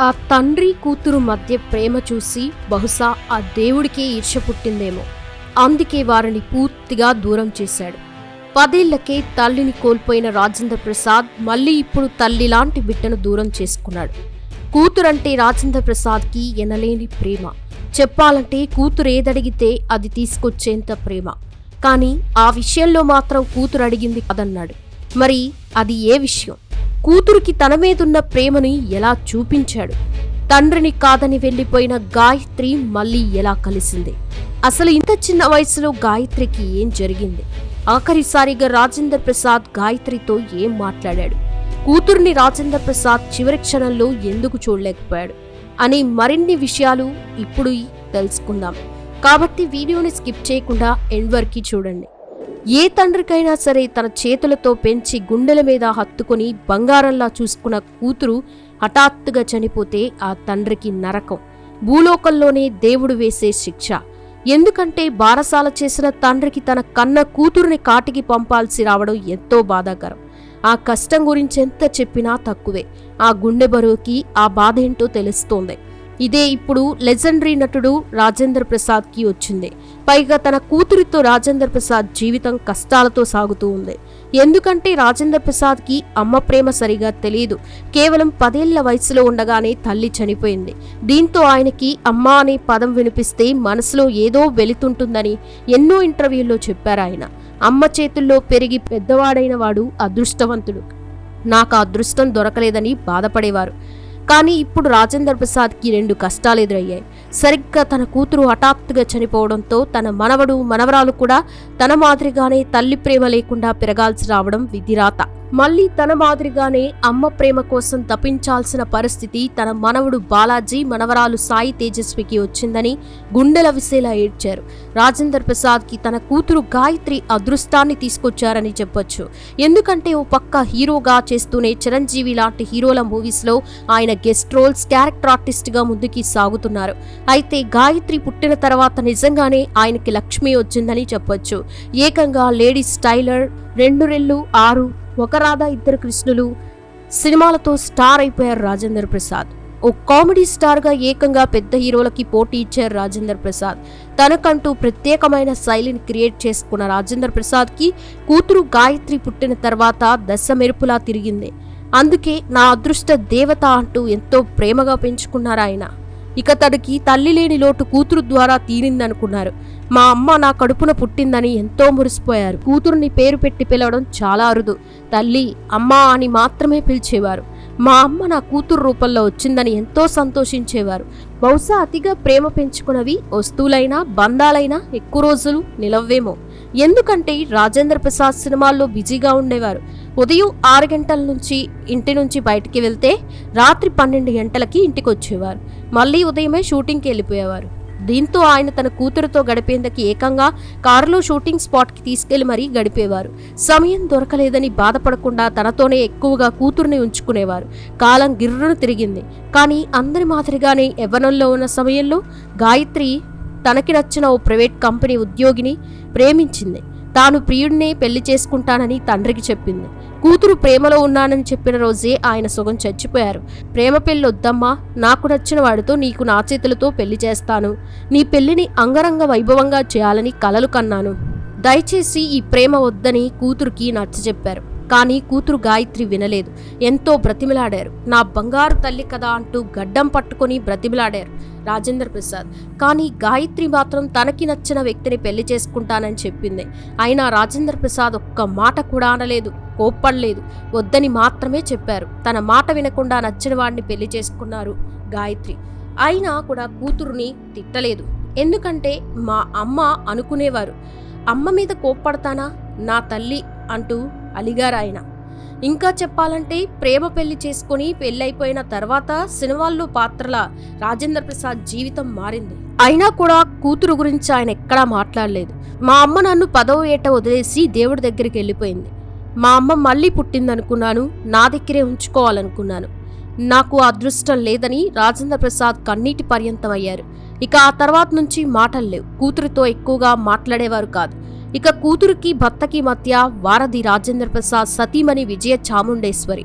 ఆ తండ్రి కూతురు మధ్య ప్రేమ చూసి బహుశా ఆ దేవుడికే ఈర్ష పుట్టిందేమో. అందుకే వారిని పూర్తిగా దూరం చేశాడు. పదేళ్ళకే తల్లిని కోల్పోయిన రాజేంద్ర ప్రసాద్ మళ్ళీ ఇప్పుడు తల్లి లాంటి బిడ్డను దూరం చేసుకున్నాడు. కూతురంటే రాజేంద్ర ప్రసాద్కి ఎనలేని ప్రేమ. చెప్పాలంటే కూతురు ఏదడిగితే అది తీసుకొచ్చేంత ప్రేమ. కానీ ఆ విషయంలో మాత్రం కూతురు అడిగింది కదన్నాడు. మరి అది ఏ విషయం? కూతురికి తన మీదున్న ప్రేమని ఎలా చూపించాడు? తండ్రిని కాదని వెళ్ళిపోయిన గాయత్రి మళ్ళీ ఎలా కలిసింది? అసలు ఇంత చిన్న వయసులో గాయత్రికి ఏం జరిగింది? ఆఖరిసారిగా రాజేంద్ర ప్రసాద్ గాయత్రితో ఏం మాట్లాడాడు? కూతుర్ని రాజేంద్ర ప్రసాద్ చివరి క్షణంలో ఎందుకు చూడలేకపోయాడు? అని మరిన్ని విషయాలు ఇప్పుడు తెలుసుకుందాం. కాబట్టి వీడియోని స్కిప్ చేయకుండా ఎండ్ వరకు చూడండి. ఏ తండ్రికైనా సరే తన చేతులతో పెంచి గుండెల మీద హత్తుకొని బంగారంలా చూసుకున్న కూతురు హఠాత్తుగా చనిపోతే ఆ తండ్రికి నరకం. భూలోకంలోనే దేవుడు వేసే శిక్ష. ఎందుకంటే బారసాల చేసిన తండ్రికి తన కన్న కూతురుని కాటికి పంపాల్సి రావడం ఎంతో బాధాకరం. ఆ కష్టం గురించి ఎంత చెప్పినా తక్కువే. ఆ గుండె బరువుకి ఆ బాధ ఏంటో తెలుస్తోంది. ఇదే ఇప్పుడు లెజెండరీ నటుడు రాజేంద్ర ప్రసాద్కి వచ్చింది. పైగా తన కూతురితో రాజేంద్ర ప్రసాద్ జీవితం కష్టాలతో సాగుతూ ఉంది. ఎందుకంటే రాజేంద్ర ప్రసాద్కి అమ్మ ప్రేమ సరిగా తెలియదు కేవలం పదేళ్ళ వయసులో ఉండగానే తల్లి చనిపోయింది. దీంతో ఆయనకి అమ్మ అనే పదం వినిపిస్తే మనసులో ఏదో వెళుతుంటుందని ఎన్నో ఇంటర్వ్యూల్లో చెప్పారు ఆయన. అమ్మ చేతుల్లో పెరిగి పెద్దవాడైన వాడు అదృష్టవంతుడు. నాకు అదృష్టం దొరకలేదని బాధపడేవారు. కానీ ఇప్పుడు రాజేంద్ర ప్రసాద్కి రెండు కష్టాలు ఎదురయ్యాయి. సరిగ్గా తన కూతురు హఠాత్తుగా చనిపోవడంతో తన మనవడు మనవరాలు కూడా తన మాదిరిగానే తల్లి ప్రేమ లేకుండా పెరగాల్సి రావడం విధిరాత. మళ్ళీ తన మాదిరిగానే అమ్మ ప్రేమ కోసం తప్పించాల్సిన పరిస్థితి తన మనవడు బాలాజీ మనవరాలు సాయి తేజస్వికి వచ్చిందని గుండెల విసేలా ఏడ్చారు. రాజేందర్ ప్రసాద్కి తన కూతురు గాయత్రి అదృష్టాన్ని తీసుకొచ్చారని చెప్పొచ్చు. ఎందుకంటే ఓ పక్క హీరోగా చేస్తూనే చిరంజీవి లాంటి హీరోల మూవీస్లో ఆయన గెస్ట్ రోల్స్ క్యారెక్టర్ ఆర్టిస్ట్గా ముందుకి సాగుతున్నారు. అయితే గాయత్రి పుట్టిన తర్వాత నిజంగానే ఆయనకి లక్ష్మి వచ్చిందని చెప్పొచ్చు. ఏకంగా లేడీ స్టైలర్ రెండు రెళ్ళు ఆరు ఒక రాధా ఇద్దరు కృష్ణులు సినిమాలతో స్టార్ అయిపోయారు రాజేంద్ర ప్రసాద్. ఓ కామెడీ స్టార్గా ఏకంగా పెద్ద హీరోలకి పోటీ ఇచ్చారు రాజేంద్ర ప్రసాద్. తనకంటూ ప్రత్యేకమైన శైలిని క్రియేట్ చేసుకున్న రాజేంద్ర ప్రసాద్కి కూతురు గాయత్రి పుట్టిన తర్వాత దశ మెరుపులా తిరిగింది. అందుకే నా అదృష్ట దేవత అంటూ ఎంతో ప్రేమగా పెంచుకున్నారు ఆయన. ఇక తనకి తల్లి లేని లోటు కూతురు ద్వారా తీరిందనుకున్నారు. మా అమ్మ నా కడుపున పుట్టిందని ఎంతో మురిసిపోయారు. కూతురుని పేరు పెట్టి పిలవడం చాలా అరుదు. తల్లి అమ్మ అని మాత్రమే పిలిచేవారు. మా అమ్మ నా కూతురు రూపంలో వచ్చిందని ఎంతో సంతోషించేవారు. బహుశా అతిగా ప్రేమ పెంచుకున్నవి వస్తువులైనా బంధాలైనా ఎక్కువ రోజులు నిలవ్వేమో. ఎందుకంటే రాజేంద్ర ప్రసాద్ సినిమాల్లో బిజీగా ఉండేవారు. ఉదయం ఆరు గంటల నుంచి ఇంటి నుంచి బయటికి వెళ్తే రాత్రి పన్నెండు గంటలకి ఇంటికి వచ్చేవారు మళ్ళీ ఉదయమే షూటింగ్కి వెళ్ళిపోయేవారు. దీంతో ఆయన తన కూతురుతో గడిపేందుకు ఏకంగా కారులో షూటింగ్ స్పాట్కి తీసుకెళ్ళి మరీ గడిపేవారు. సమయం దొరకలేదని బాధపడకుండా తనతోనే ఎక్కువగా కూతుర్ని ఉంచుకునేవారు. కాలం గిర్రును తిరిగింది. కానీ అందరి మాదిరిగానే యవ్వనంలో ఉన్న సమయంలో గాయత్రి తనకి నచ్చిన ఓ ప్రైవేట్ కంపెనీ ఉద్యోగిని ప్రేమించింది. తాను ప్రియుడినే పెళ్ళి చేసుకుంటానని తండ్రికి చెప్పింది. కూతురు ప్రేమలో ఉన్నానని చెప్పిన రోజే ఆయన సుగం చచ్చిపోయారు. ప్రేమ పెళ్ళి వద్దమ్మా నాకు నచ్చిన వాడితో నీకు నా చేతులతో పెళ్ళి చేస్తాను. నీ పెళ్ళిని అంగరంగ వైభవంగా చేయాలని కలలు కన్నాను. దయచేసి ఈ ప్రేమ వద్దని కూతురుకి నచ్చజెప్పారు కానీ కూతురు గాయత్రి వినలేదు. ఎంతో బ్రతిమిలాడారు. నా బంగారు తల్లి కదా అంటూ గడ్డం పట్టుకొని బ్రతిమిలాడారు రాజేంద్ర ప్రసాద్. కానీ గాయత్రి మాత్రం తనకి నచ్చిన వ్యక్తిని పెళ్ళి చేసుకుంటానని చెప్పింది. అయినా రాజేంద్ర ప్రసాద్ ఒక్క మాట కూడా అనలేదు కోప్పడలేదు. వద్దని మాత్రమే చెప్పారు. తన మాట వినకుండా నచ్చిన వాడిని పెళ్ళి చేసుకున్నారు గాయత్రి. అయినా కూడా కూతురుని తిట్టలేదు. ఎందుకంటే మా అమ్మ అనుకునేవారు. అమ్మ మీద కోప్పడతానా? నా తల్లి అంటూ అలిగారాయన. ఇంకా చెప్పాలంటే ప్రేమ పెళ్ళి చేసుకుని పెళ్ళైపోయిన తర్వాత సినిమాల్లో పాత్రల రాజేంద్ర ప్రసాద్ జీవితం మారింది. అయినా కూడా కూతురు గురించి ఆయన ఎక్కడా మాట్లాడలేదు. మా అమ్మ నన్ను పదవ ఏట వదిలేసి దేవుడి దగ్గరికి వెళ్ళిపోయింది. మా అమ్మ మళ్ళీ పుట్టిందనుకున్నాను నా దగ్గరే ఉంచుకోవాలనుకున్నాను. నాకు అదృష్టం లేదని రాజేంద్ర ప్రసాద్ కన్నీటి పర్యంతం అయ్యారు ఇక ఆ తర్వాత నుంచి మాటలు లేవు. కూతురితో ఎక్కువగా మాట్లాడేవారు కాదు. ఇక కూతురికి భర్తకి మధ్య వారధి రాజేంద్ర ప్రసాద్ సతీమణి విజయ చాముండేశ్వరి.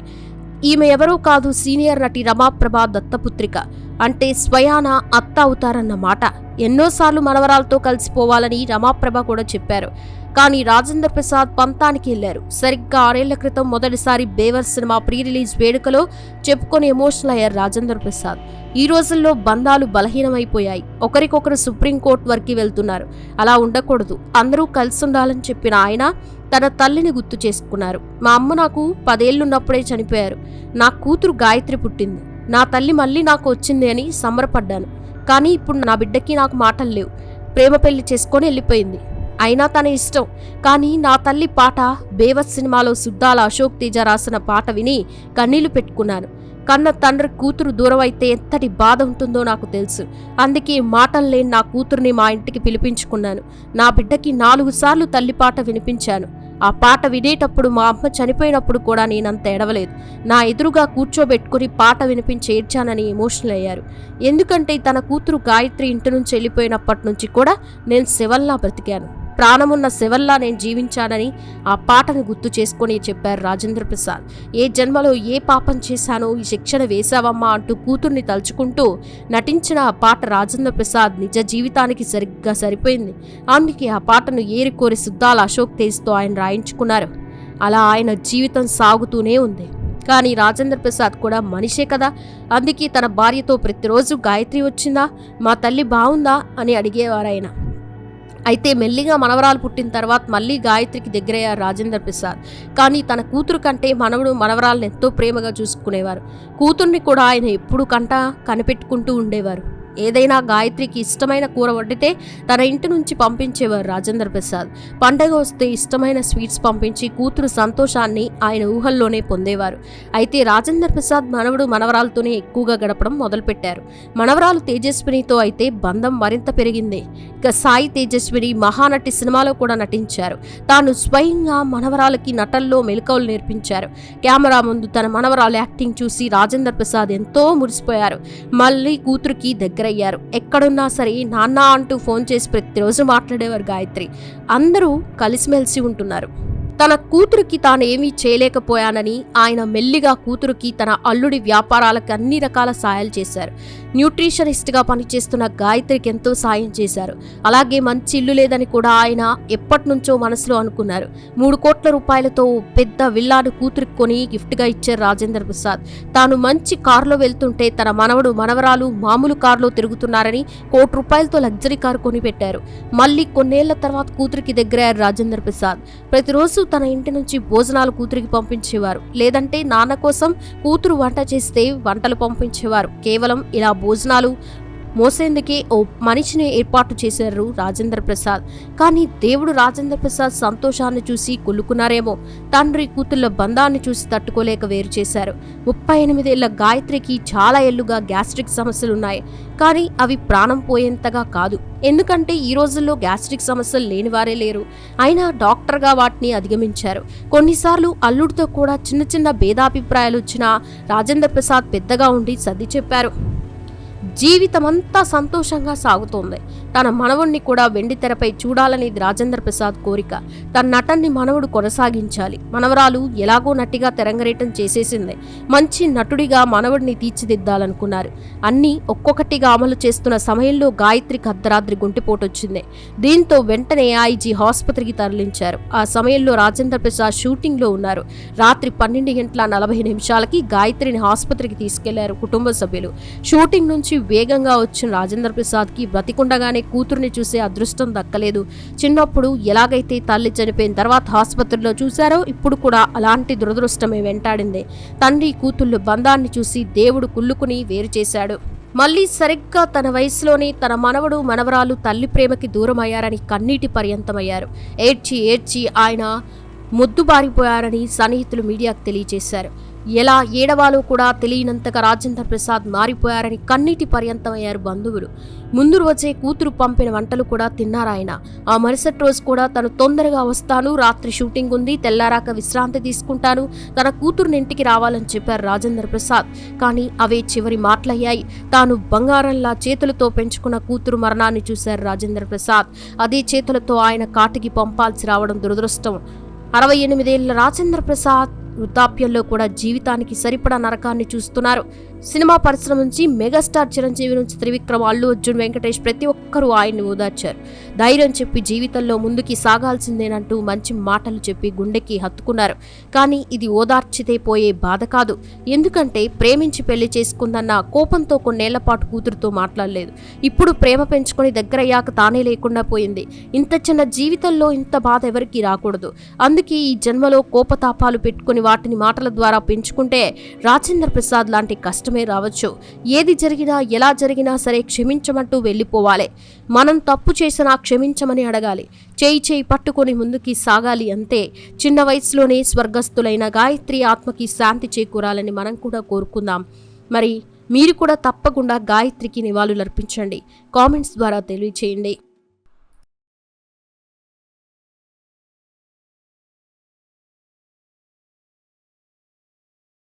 ఈమె ఎవరో కాదు సీనియర్ నటి రమాప్రభ దత్తపుత్రిక. అంటే స్వయాన అత్త అవుతారన్నమాట ఎన్నోసార్లు మనవరాలతో కలిసిపోవాలని రమాప్రభ కూడా చెప్పారు. కానీ రాజేంద్ర ప్రసాద్ పంతానికి వెళ్ళారు సరిగ్గా ఆరేళ్ళ క్రితం మొదటిసారి బేవర్ సినిమా ప్రీ రిలీజ్ వేడుకలో చెప్పుకొని ఎమోషనల్ అయ్యారు రాజేంద్ర ప్రసాద్. ఈ రోజుల్లో బంధాలు బలహీనమైపోయాయి. ఒకరికొకరు సుప్రీంకోర్టు వరకు వెళ్తున్నారు. అలా ఉండకూడదు. అందరూ కలిసి ఉండాలని చెప్పిన ఆయన తన తల్లిని గుర్తు చేసుకున్నారు. మా అమ్మ నాకు పదేళ్ళున్నప్పుడే చనిపోయారు. నా కూతురు గాయత్రి పుట్టింది. నా తల్లి మళ్ళీ నాకు వచ్చింది అని సంబరపడ్డాను. కానీ ఇప్పుడు నా బిడ్డకి నాకు మాటలు లేవు. ప్రేమ పెళ్ళి చేసుకొని వెళ్ళిపోయింది. అయినా తన ఇష్టం. కానీ నా తల్లి పాట బేవత్ సినిమాలో సుద్దాల అశోక్ తేజ రాసిన పాట విని కన్నీళ్ళు పెట్టుకున్నాను. కన్న తండ్రి కూతురు దూరం అయితే ఎంతటి బాధ ఉంటుందో నాకు తెలుసు. అందుకే మాటలు లేని నా కూతుర్ని మా ఇంటికి పిలిపించుకున్నాను. నా బిడ్డకి నాలుగు సార్లు తల్లి పాట వినిపించాను. ఆ పాట వినేటప్పుడు మా అమ్మ చనిపోయినప్పుడు కూడా నేనంత ఎడవలేదు నా ఎదురుగా కూర్చోబెట్టుకుని పాట వినిపించి ఏడ్చానని ఎమోషనల్ అయ్యారు. ఎందుకంటే తన కూతురు గాయత్రి ఇంటి నుంచి వెళ్ళిపోయినప్పటి నుంచి కూడా నేను శివల్లా బ్రతికాను. ప్రాణమున్న శివల్లా నేను జీవించానని ఆ పాటను గుర్తు చేసుకొని చెప్పారు రాజేంద్ర ప్రసాద్. ఏ జన్మలో ఏ పాపం చేశానో ఈ శిక్షణ వేశావమ్మా అంటూ కూతుర్ని తలుచుకుంటూ నటించిన ఆ పాట రాజేంద్ర ప్రసాద్ నిజ జీవితానికి సరిగ్గా సరిపోయింది. అందుకే ఆ పాటను ఏరికోరి సుద్దాల అశోక్ తేజ్తో ఆయన రాయించుకున్నారు. అలా ఆయన జీవితం సాగుతూనే ఉంది. కానీ రాజేంద్ర ప్రసాద్ కూడా మనిషే కదా. అందుకే తన భార్యతో ప్రతిరోజు గాయత్రి వచ్చిందా? మా తల్లి బాగుందా అని అడిగేవారాయన. అయితే మెల్లిగా మనవరాలు పుట్టిన తర్వాత మళ్ళీ గాయత్రికి దగ్గరయ్యారు రాజేంద్ర ప్రసాద్. కానీ తన కూతురు కంటే మనవడు మనవరాలను ఎంతో ప్రేమగా చూసుకునేవారు. కూతుర్ని కూడా ఆయన ఎప్పుడు కంట కనిపెట్టుకుంటూ ఉండేవారు. ఏదైనా గాయత్రికి ఇష్టమైన కూర వండితే తన ఇంటి నుంచి పంపించేవారు రాజేంద్ర ప్రసాద్. పండగ వస్తే ఇష్టమైన స్వీట్స్ పంపించి కూతురు సంతోషాన్ని ఆయన ఊహల్లోనే పొందేవారు. అయితే రాజేంద్ర ప్రసాద్ మనవడు మనవరాలతోనే ఎక్కువగా గడపడం మొదలుపెట్టారు. మనవరాలు తేజస్వినితో అయితే బంధం మరింత పెరిగింది. ఇక సాయి తేజస్విని మహానటి సినిమాలో కూడా నటించారు. తాను స్వయంగా మనవరాలకి నటల్లో మెలకువలు నేర్పించారు. కెమెరా ముందు తన మనవరాలు యాక్టింగ్ చూసి రాజేంద్ర ప్రసాద్ ఎంతో మురిసిపోయారు. మళ్ళీ కూతురికి దగ్గరయ్యారు. ఎక్కడున్నా సరే నాన్న అంటూ ఫోన్ చేసి ప్రతిరోజు మాట్లాడేవారు గాయత్రి. అందరూ కలిసిమెలిసి ఉంటున్నారు. తన కూతురికి తానేమీ చేయలేకపోయానని ఆయన మెల్లిగా కూతురికి తన అల్లుడి వ్యాపారాలకు అన్ని రకాల సాయాలు చేశారు. న్యూట్రిషనిస్ట్గా పనిచేస్తున్న గాయత్రికి ఎంతో సాయం చేశారు. అలాగే మంచి ఇల్లు లేదని కూడా ఆయన ఎప్పటినుంచో మనసులో అనుకున్నారు. మూడు కోట్ల రూపాయలతో పెద్ద విల్లాను కూతురికి కొని గిఫ్ట్గా ఇచ్చారు రాజేంద్ర ప్రసాద్. తాను మంచి కారులో వెళ్తుంటే తన మనవడు మనవరాలు మామూలు కారులో తిరుగుతున్నారని కోటి రూపాయలతో లగ్జరీ కారు కొనిపెట్టారు. మళ్ళీ కొన్నేళ్ళ తర్వాత కూతురికి దగ్గరయ్యారు రాజేంద్ర ప్రసాద్. ప్రతిరోజు తన ఇంటి నుంచి భోజనాలు కూతురికి పంపించేవారు. లేదంటే నాన్న కోసం కూతురు వంట చేస్తే వంటలు పంపించేవారు. కేవలం ఇలా భోజనాలు మోసేందుకే ఓ మనిషిని ఏర్పాటు చేశారు రాజేంద్ర ప్రసాద్. కానీ దేవుడు రాజేంద్ర ప్రసాద్ సంతోషాన్ని చూసి కుళ్ళుకున్నారేమో తండ్రి కూతుళ్ళ బంధాన్ని చూసి తట్టుకోలేక వేరు చేశారు. ముప్పై ఎనిమిదేళ్ళ గాయత్రికి చాలా ఏళ్ళుగా గ్యాస్ట్రిక్ సమస్యలున్నాయి. కానీ అవి ప్రాణం పోయేంతగా కాదు. ఎందుకంటే ఈ రోజుల్లో గ్యాస్ట్రిక్ సమస్యలు లేని వారే లేరు. అయినా డాక్టర్గా వాటిని అధిగమించారు. కొన్నిసార్లు అల్లుడితో కూడా చిన్న చిన్న భేదాభిప్రాయాలు వచ్చినా రాజేంద్ర ప్రసాద్ పెద్దగా ఉండి సర్ది చెప్పారు. జీవితమంతా సంతోషంగా సాగుతోంది. తన మనవుణ్ణి కూడా వెండి తెరపై చూడాలనేది రాజేంద్ర ప్రసాద్ కోరిక. తన నటన్ని మనవుడు కొనసాగించాలి. మనవరాలు ఎలాగో నటిగా తెరంగరేటం చేసేసింది. మంచి నటుడిగా మనవుడిని తీర్చిదిద్దాలనుకున్నారు. అన్నీ ఒక్కొక్కటిగా అమలు చేస్తున్న సమయంలో గాయత్రికి అర్ధరాత్రి గుంటిపోటొచ్చింది. దీంతో వెంటనే ఐజీ ఆసుపత్రికి తరలించారు. ఆ సమయంలో రాజేంద్ర ప్రసాద్ షూటింగ్లో ఉన్నారు. రాత్రి పన్నెండు గంటల నలభై నిమిషాలకి గాయత్రిని ఆసుపత్రికి తీసుకెళ్ళారు కుటుంబ సభ్యులు. షూటింగ్ నుంచి వేగంగా వచ్చిన రాజేంద్ర ప్రసాద్కి బ్రతికుండగానే కూతురుని చూసే అదృష్టం దక్కలేదు. చిన్నప్పుడు ఎలాగైతే తల్లి చనిపోయిన తర్వాత ఆసుపత్రిలో చూశారో ఇప్పుడు కూడా అలాంటి దురదృష్టమే వెంటాడింది. తండ్రి కూతుళ్ళు బంధాన్ని చూసి దేవుడు కుళ్ళుకుని వేరు చేశాడు. మళ్ళీ సరిగ్గా తన వయసులోనే తన మనవడు మనవరాలు తల్లి ప్రేమకి దూరమయ్యారని కన్నీటి పర్యంతమయ్యారు. ఏడ్చి ఏడ్చి ఆయన ముద్దుబారిపోయారని సన్నిహితులు మీడియాకు తెలియజేశారు. ఎలా ఏడవాలో కూడా తెలియనంతగా రాజేంద్ర ప్రసాద్ మారిపోయారని కన్నీటి పర్యంతమయ్యారు బంధువులు. ముందు రోజే కూతురు పంపిన వంటలు కూడా తిన్నారాయన ఆ మరుసటి రోజు కూడా తను తొందరగా వస్తాను రాత్రి షూటింగ్ ఉంది తెల్లారాక విశ్రాంతి తీసుకుంటాను తన కూతురుని ఇంటికి రావాలని చెప్పారు రాజేంద్ర ప్రసాద్. కానీ అవే చివరి మాటలయ్యాయి. తాను బంగారంలా చేతులతో పెంచుకున్న కూతురు మరణాన్ని చూశారు రాజేంద్ర ప్రసాద్. అదే చేతులతో ఆయన కాటికి పంపాల్సి రావడం దురదృష్టం. అరవై ఎనిమిదేళ్ళ రాజేంద్ర ప్రసాద్ వృద్ధాప్యంలో కూడా జీవితానికి సరిపడా నరకాన్ని చూస్తున్నారు. సినిమా పరిశ్రమ నుంచి మెగాస్టార్ చిరంజీవి నుంచి త్రివిక్రమ్ అల్లు అర్జున్ వెంకటేష్ ప్రతి ఒక్కరూ ఆయన్ని ఓదార్చారు. ధైర్యం చెప్పి జీవితంలో ముందుకి సాగాల్సిందేనంటూ మంచి మాటలు చెప్పి గుండెకి హత్తుకున్నారు. కానీ ఇది ఓదార్చితే పోయే బాధ కాదు. ఎందుకంటే ప్రేమించి పెళ్ళి చేసుకుందన్న కోపంతో కొన్నేళ్ళ పాటు కూతురుతో మాట్లాడలేదు. ఇప్పుడు ప్రేమ పెంచుకొని దగ్గరయ్యాక తానే లేకుండా పోయింది. ఇంత చిన్న జీవితంలో ఇంత బాధ ఎవరికీ రాకూడదు. అందుకే ఈ జన్మలో కోపతాపాలు పెట్టుకుని వాటిని మాటల ద్వారా పెంచుకుంటే రాజేంద్ర ప్రసాద్ లాంటి కష్టం కష్టమే రావచ్చు. ఏది జరిగినా ఎలా జరిగినా సరే క్షమించమంటూ వెళ్ళిపోవాలి. మనం తప్పు చేసినా క్షమించమని అడగాలి. చేయి చేయి పట్టుకొని ముందుకి సాగాలి అంతే. చిన్న వయసులోనే స్వర్గస్థులైన గాయత్రి ఆత్మకి శాంతి చేకూరాలని మనం కూడా కోరుకుందాం. మరి మీరు కూడా తప్పకుండా గాయత్రికి నివాళులర్పించండి. కామెంట్స్ ద్వారా తెలియచేయండి.